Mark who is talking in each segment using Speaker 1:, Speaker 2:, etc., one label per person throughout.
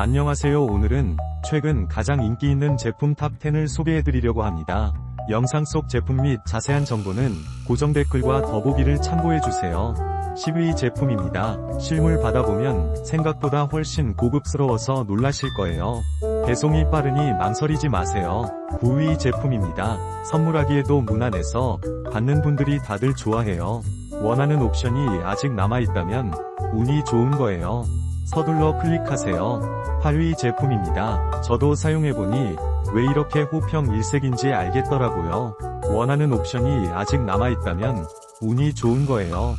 Speaker 1: 안녕하세요 오늘은 최근 가장 인기 있는 제품 탑10을 소개해드리려고 합니다. 영상 속 제품 및 자세한 정보는 고정 댓글과 더보기를 참고해주세요. 10위 제품입니다. 실물 받아보면 생각보다 훨씬 고급스러워서 놀라실 거예요. 배송이 빠르니 망설이지 마세요. 9위 제품입니다. 선물하기에도 무난해서 받는 분들이 다들 좋아해요. 원하는 옵션이 아직 남아있다면 운이 좋은 거예요. 서둘러 클릭하세요. 8위 제품입니다. 저도 사용해보니 왜 이렇게 호평 일색인지 알겠더라고요. 원하는 옵션이 아직 남아있다면 운이 좋은 거예요.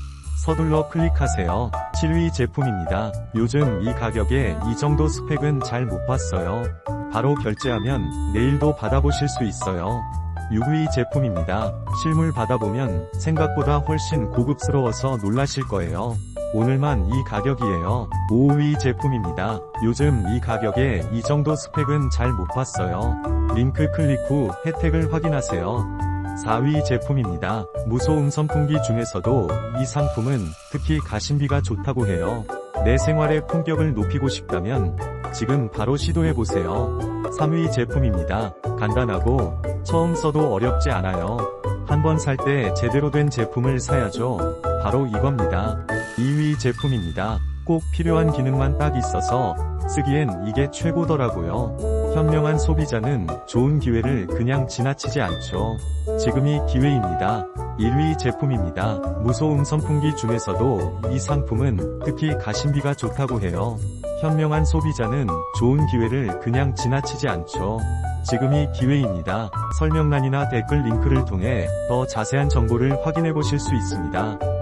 Speaker 1: 서둘러 클릭하세요. 7위 제품입니다. 요즘 이 가격에 이 정도 스펙은 잘 못 봤어요. 바로 결제하면 내일도 받아보실 수 있어요. 6위 제품입니다. 실물 받아보면 생각보다 훨씬 고급스러워서 놀라실 거예요. 오늘만 이 가격이에요. 5위 제품입니다. 요즘 이 가격에 이 정도 스펙은 잘 못 봤어요. 링크 클릭 후 혜택을 확인하세요. 4위 제품입니다. 무소음 선풍기 중에서도 이 상품은 특히 가심비가 좋다고 해요. 내 생활의 품격을 높이고 싶다면 지금 바로 시도해보세요. 3위 제품입니다. 간단하고 처음 써도 어렵지 않아요. 한 번 살 때 제대로 된 제품을 사야죠. 바로 이겁니다. 2위 제품입니다. 꼭 필요한 기능만 딱 있어서 쓰기엔 이게 최고더라고요. 현명한 소비자는 좋은 기회를 그냥 지나치지 않죠. 지금이 기회입니다. 1위 제품입니다. 무소음 선풍기 중에서도 이 상품은 특히 가심비가 좋다고 해요. 현명한 소비자는 좋은 기회를 그냥 지나치지 않죠. 지금이 기회입니다. 설명란이나 댓글 링크를 통해 더 자세한 정보를 확인해 보실 수 있습니다.